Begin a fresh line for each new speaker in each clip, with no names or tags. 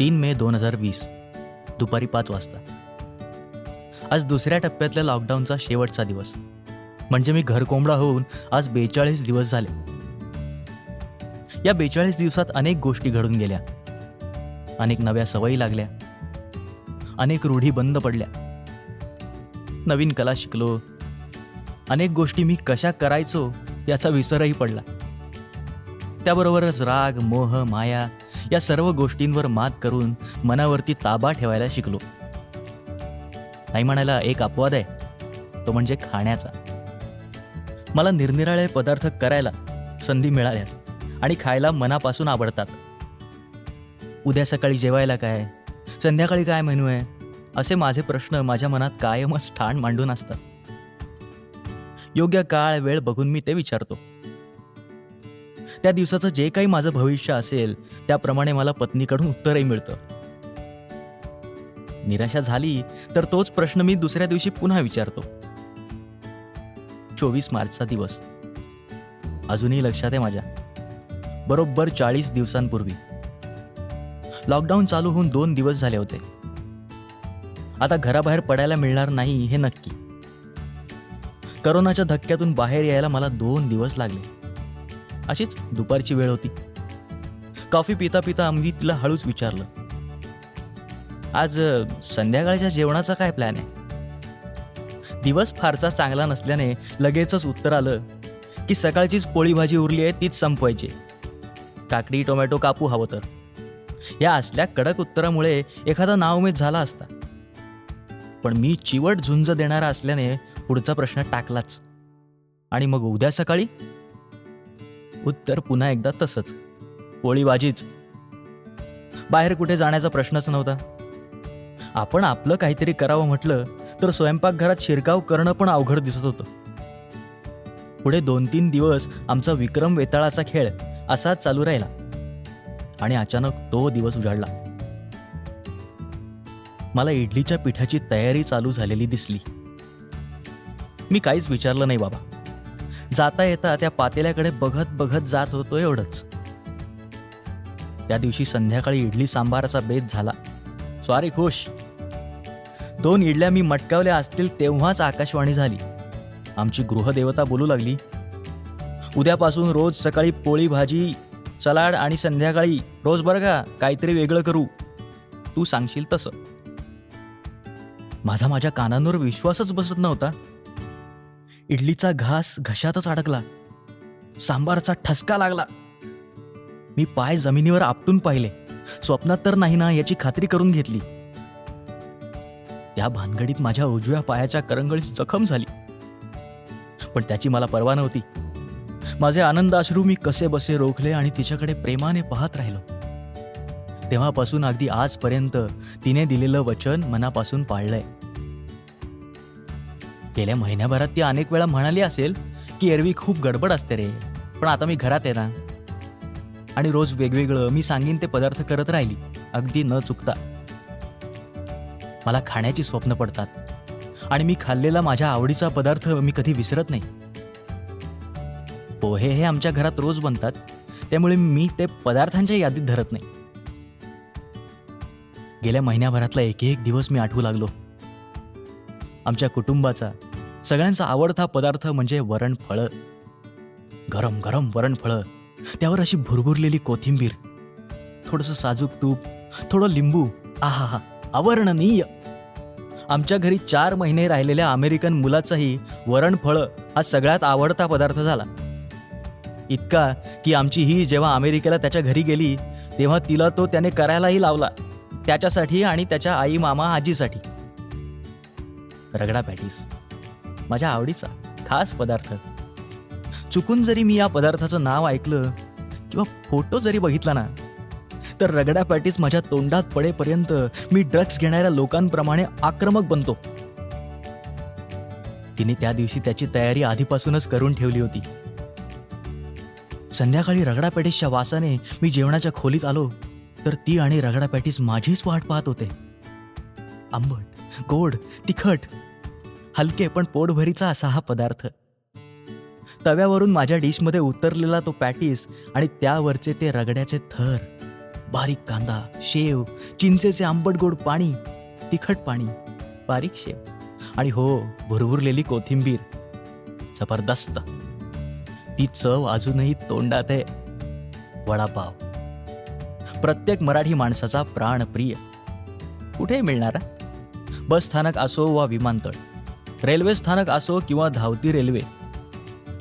तीन मे दोन हजार वीस दुपारी पाच वाजता. आज दुसऱ्या टप्प्यातल्या लॉकडाऊनचा शेवटचा दिवस. म्हणजे मी घरकोंबडा होऊन आज बेचाळीस दिवस झाले. या बेचाळीस दिवसात अनेक गोष्टी घडून गेल्या. अनेक नव्या सवयी लागल्या. अनेक रूढी बंद पडल्या. नवीन कला शिकलो. अनेक गोष्टी मी कशा करायचो याचा विसरही पडला. त्याबरोबरच राग मोह माया या सर्व गोष्टींवर मात करून मनावरती ताबा ठेवायला शिकलो. नाही म्हणायला एक अपवाद आहे. तो म्हणजे खाण्याचा. मला निरनिराळे पदार्थ करायला संधी मिळाल्यास आणि खायला मनापासून आवडतात. उद्या सकाळी जेवायला काय? संध्याकाळी काय मेनू आहे? असे माझे प्रश्न माझ्या मनात कायमच ठाण मांडून असतात. योग्य काळ वेळ बघून मी ते विचारतो. त्या दिवसाचं जे काही माझं भविष्य असेल त्याप्रमाणे मला पत्नीकडून उत्तरही मिळतं. निराशा झाली तर तोच प्रश्न मी दुसऱ्या दिवशी पुन्हा विचारतो. चोवीस मार्चचा दिवस. अजूनही लक्षात आहे माझ्या. बरोबर चाळीस दिवसांपूर्वी. लॉकडाऊन चालू होऊन दोन दिवस झाले होते. आता घराबाहेर पडायला मिळणार नाही हे नक्की. करोनाच्या धक्क्यातून बाहेर यायला मला दोन दिवस लागले. अशीच दुपारची वेळ होती. कॉफी पिता पिता आम्ही तिला हळूच विचारलं. आज संध्याकाळच्या जेवणाचा काय प्लॅन आहे? दिवस फारसा चांगला नसल्याने लगेचच उत्तर आलं की सकाळचीच पोळी भाजी उरली आहे तीच संपवायची. काकडी टोमॅटो कापू हवं तर. या असल्या कडक उत्तरामुळे एखादा नावमेद झाला असता. पण मी चिवट झुंज देणारा असल्याने पुढचा प्रश्न टाकलाच. आणि मग उद्या सकाळी? उत्तर पुन्हा एकदा तसंच. पोळीबाजीच. बाहेर कुठे जाण्याचा प्रश्नच नव्हता. आपण आपलं काहीतरी करावं म्हटलं तर स्वयंपाकघरात शिरकाव करणं पण अवघड दिसत होतं. पुढे दोन तीन दिवस आमचा विक्रम वेताळाचा खेळ असाच चालू राहिला. आणि अचानक तो दिवस उजाडला. मला इडलीच्या पिठाची तयारी चालू झालेली दिसली. मी काहीच विचारलं नाही बाबा. जाता येता त्या पातेल्याकडे बघत बघत जात होतो एवढंच. त्या दिवशी संध्याकाळी इडली सांबाराचा बेत झाला. स्वारी खुश. दोन इडल्या मी मटकावल्या असतील तेव्हाच आकाशवाणी झाली. आमची गृहदेवता बोलू लागली. उद्यापासून रोज सकाळी पोळी भाजी सलाड आणि संध्याकाळी रोज बरं का काहीतरी वेगळं करू. तू सांगशील तसं. माझा माझ्या कानांवर विश्वासच बसत नव्हता. इडलीचा घास घशातच अडकला. सांबारचा ठसका लागला. मी पाय जमिनीवर आपटून पाहिले. स्वप्नात तर नाही ना याची खात्री करून घेतली. त्या भानगडीत माझ्या उजव्या पायाच्या करंगळीस जखम झाली. पण त्याची मला पर्वा नव्हती. माझे आनंद अश्रू मी कसे बसे रोखले आणि तिच्याकडे प्रेमाने पाहत राहिलो. तेव्हापासून अगदी आजपर्यंत तिने दिलेलं वचन मनापासून पाळलंय. गेल्या महिन्याभरात ती अनेक वेळा म्हणाली असेल की एरवी खूप गडबड असते रे पण आता मी घरात आहे ना. आणि रोज वेगवेगळं मी सांगीन ते पदार्थ करत राहिली अगदी न चुकता. मला खाण्याची स्वप्न पडतात आणि मी खाल्लेला माझ्या आवडीचा पदार्थ मी कधी विसरत नाही. पोहे हे आमच्या घरात रोज बनतात त्यामुळे मी ते पदार्थांच्या यादीत धरत नाही. गेल्या महिन्याभरातला एक एक दिवस मी आठवू लागलो. आमच्या कुटुंबाचा सगळ्यांचा आवडता पदार्थ म्हणजे वरणफळं गरम गरम वरणफळं त्यावर अशी भुरभुरलेली कोथिंबीर. थोडंसं साजूक तूप. थोडं लिंबू. आहा हा अवर्णनीय. आमच्या घरी चार महिने राहिलेल्या अमेरिकन मुलाचाही वरणफळं हा सगळ्यात आवडता पदार्थ झाला. इतका की आमची ही जेव्हा अमेरिकेला त्याच्या घरी गेली तेव्हा तिला तो त्याने करायलाही लावला. त्याच्यासाठी आणि त्याच्या आई मामा आजीसाठी. रगडा पॅटीस. माझ्या आवडीचा खास पदार्थ. चुकून जरी मी या पदार्थाचं नाव ऐकलं किंवा फोटो जरी बघितला ना तर रगडा पॅटीस माझ्या तोंडात पडेपर्यंत मी ड्रग्ज घेणाऱ्या लोकांप्रमाणे आक्रमक बनतो. तिने त्या दिवशी त्याची तयारी आधीपासूनच करून ठेवली होती. संध्याकाळी रगडा पॅटीसच्या वासाने मी जेवणाच्या खोलीत आलो तर ती आणि रगडा पॅटीस माझीच वाट पाहत होते. आंबट गोड तिखट हलके पण पोटभरीचा असा हा पदार्थ. तव्यावरून माझ्या डिशमध्ये उतरलेला तो पॅटीस आणि त्यावरचे ते रगड्याचे थर बारीक कांदा शेव चिंचेचे आंबट गोड पाणी तिखट पाणी बारीक शेव आणि हो भुरभुरलेली कोथिंबीर. जबरदस्त. ती चव अजूनही तोंडात आहे. वडापाव. प्रत्येक मराठी माणसाचा प्राणप्रिय. कुठे मिळणार बस स्थानक असो वा विमानतळ. रेल्वे स्थानक असो किंवा धावती रेल्वे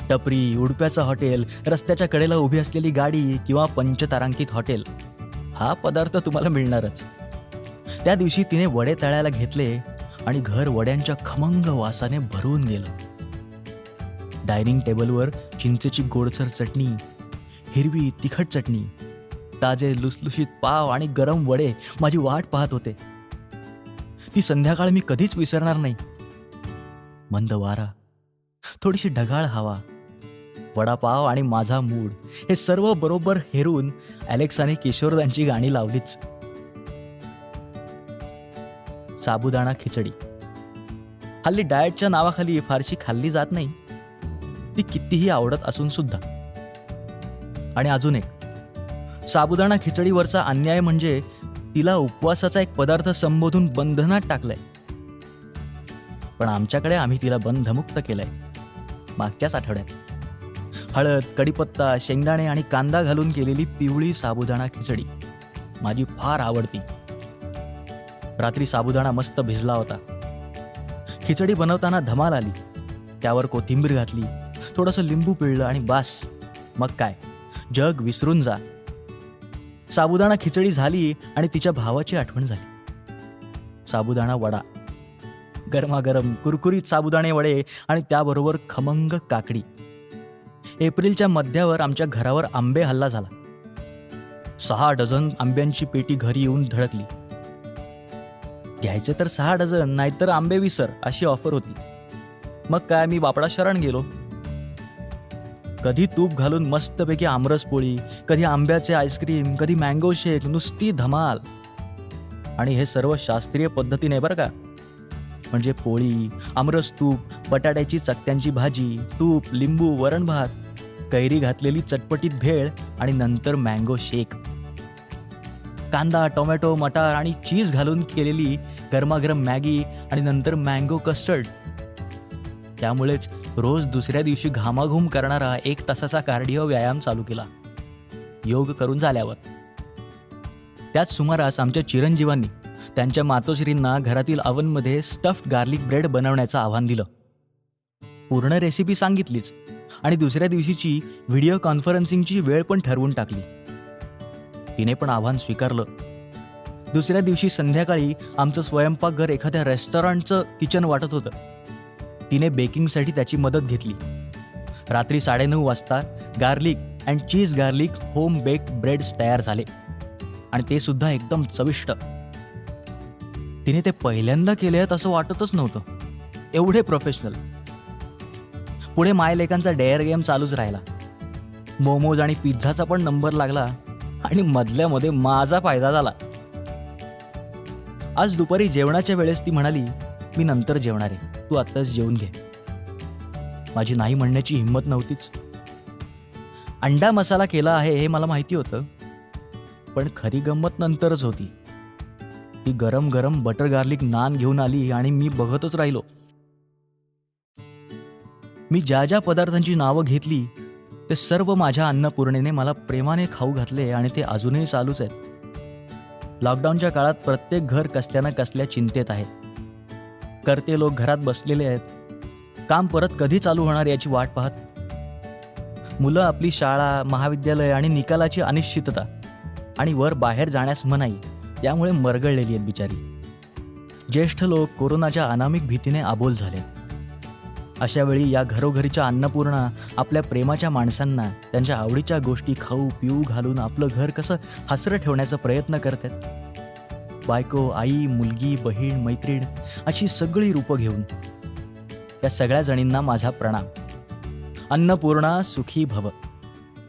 टपरी उडप्याचं हॉटेल रस्त्याच्या कडेला उभी असलेली गाडी किंवा पंचतारांकित हॉटेल हा पदार्थ तुम्हाला मिळणारच. त्या दिवशी तिने वडे तळायला घेतले आणि घर वड्यांच्या खमंग वासाने भरून गेलं. डायनिंग टेबलवर चिंचेची गोडसर चटणी हिरवी तिखट चटणी ताजे लुसलुशीत पाव आणि गरम वडे माझी वाट पाहत होते. ती संध्याकाळ मी कधीच विसरणार नाही. मंद वारा थोडीशी ढगाळ हवा वडापाव आणि माझा मूड हे सर्व बरोबर हेरून अलेक्साने किशोरदांची गाणी लावलीच. साबुदाणा खिचडी. हल्ली डाएटच्या नावाखाली फारशी खाल्ली जात नाही. ती कितीही आवडत असून सुद्धा. आणि अजून एक. साबुदाणा खिचडीवरचा अन्याय म्हणजे तिला उपवासाचा एक पदार्थ संबोधून बंधनात टाकलाय. पण आमच्याकडे आम्ही तिला बंधमुक्त केलंय. मागच्याच आठवड्यात. हळद कडीपत्ता शेंगदाणे आणि कांदा घालून केलेली पिवळी साबुदाणा खिचडी माझी फार आवडती. रात्री साबुदाणा मस्त भिजला होता. खिचडी बनवताना धमाल आली. त्यावर कोथिंबीर घातली. थोडंसं लिंबू पिळलं आणि बास. मग काय? जग विसरून जा. साबुदाणा खिचडी झाली आणि तिच्या भावाची आठवण झाली. साबुदाणा वडा. गरमागरम कुरकुरीत साबुदाणे वडे आणि त्याबरोबर खमंग काकडी. एप्रिलच्या मध्यावर आमच्या घरावर आंबे हल्ला झाला. सहा डझन आंब्यांची पेटी घरी येऊन धडकली. घ्यायचे तर सहा डझन नाहीतर आंबे विसर अशी ऑफर होती. मग काय मी बापडा शरण गेलो? कधी तूप घालून मस्तपैकी आमरस पोळी कधी आंब्याचे आईस्क्रीम कधी मँगो शेक नुसती धमाल. आणि हे सर्व शास्त्रीय पद्धतीने बरं का? म्हणजे पोळी आमरस तूप बटाट्याची चकत्यांची भाजी तूप लिंबू वरण भात कैरी घातलेली चटपटीत भेळ आणि नंतर मँगो शेक. कांदा टोमॅटो मटार आणि चीज घालून केलेली गरमागरम मॅगी आणि नंतर मँगो कस्टर्ड. त्यामुळेच रोज दुसऱ्या दिवशी घामाघूम करणारा एक तासाचा कार्डिओ व्यायाम चालू केला. योग करून झाल्यावर. त्याच सुमारास आमच्या चिरंजीवांनी त्यांच्या मातोश्रींना घरातील अवनमध्ये स्टफ्ड गार्लिक ब्रेड बनवण्याचं आव्हान दिलं. पूर्ण रेसिपी सांगितलीच आणि दुसऱ्या दिवशीची व्हिडिओ कॉन्फरन्सिंगची वेळ पण ठरवून टाकली. तिने पण आव्हान स्वीकारलं. दुसऱ्या दिवशी संध्याकाळी आमचं स्वयंपाकघर एखाद्या रेस्टॉरंटचं किचन वाटत होतं. तिने बेकिंगसाठी त्याची मदत घेतली. रात्री साडेनऊ वाजता garlic and cheese garlic home baked breads तयार झाले. आणि ते सुद्धा एकदम चविष्ट. तिने ते पहिल्यांदा केले आहेत असं वाटतच नव्हतं. एवढे प्रोफेशनल पुढे मायलेकांचा डेअर गेम चालूच राहिला. मोमोज आणि पिझ्झाचा पण नंबर लागला आणि मधल्यामध्ये माझा फायदा झाला. आज दुपारी जेवणाच्या वेळेस ती म्हणाली मी नंतर जेवणार आहे. तू आत्ताच जेवून घे. माझी नाही म्हणण्याची हिंमत नव्हतीच. अंडा मसाला केला आहे हे मला माहिती होतं पण खरी गंमत नंतरच होती. ती गरम गरम बटर गार्लिक नान घेऊन आली आणि मी बघतच राहिलो. मी ज्या ज्या पदार्थांची नावं घेतली ते सर्व माझ्या अन्नपूर्णेने मला प्रेमाने खाऊ घातले आणि ते अजूनही चालूच आहेत. लॉकडाऊनच्या काळात प्रत्येक घर कसल्या ना कसल्या चिंतेत आहे. करते लोक घरात बसलेले आहेत. काम परत कधी चालू होणार याची वाट पाहत. मुलं आपली शाळा महाविद्यालय आणि निकालाची अनिश्चितता आणि वर बाहेर जाण्यास मनाई. यामुळे मरगळलेली आहेत बिचारी. ज्येष्ठ लोक कोरोनाच्या अनामिक भीतीने आबोल झाले. अशा वेळी या घरोघरीच्या अन्नपूर्णा आपल्या प्रेमाच्या माणसांना त्यांच्या आवडीच्या गोष्टी खाऊ पिऊ घालून आपलं घर कसं हसरं ठेवण्याचा प्रयत्न करतात. बायको आई मुलगी बहीण मैत्रीण अशी सगळी रूपं घेऊन. त्या सगळ्या जणींना माझा प्रणाम. अन्नपूर्णा सुखी भव.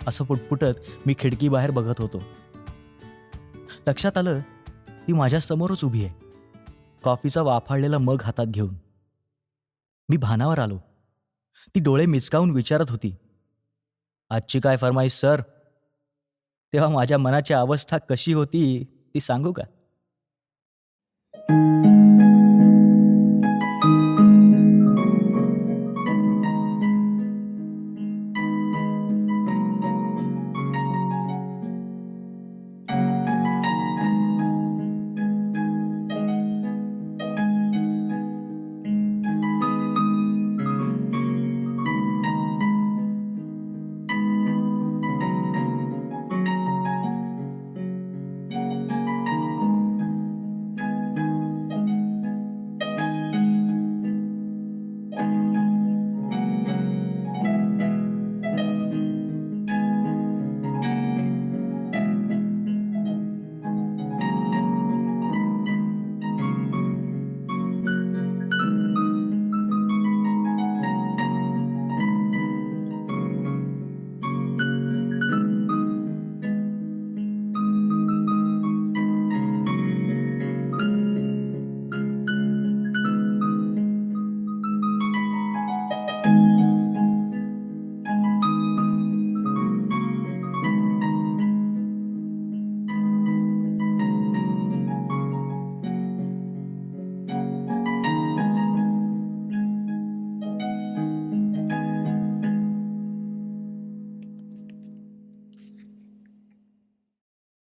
असं पुटपुटत मी खिडकीबाहेर बघत होतो. लक्षात आलं ती माझ्यासमोरच उभी आहे. कॉफीचा वाफाळलेला मग हातात घेऊन. मी भानावर आलो. ती डोळे मिचकावून विचारत होती. आजची काय फरमाईश सर? तेव्हा माझ्या मनाची अवस्था कशी होती ती सांगू का?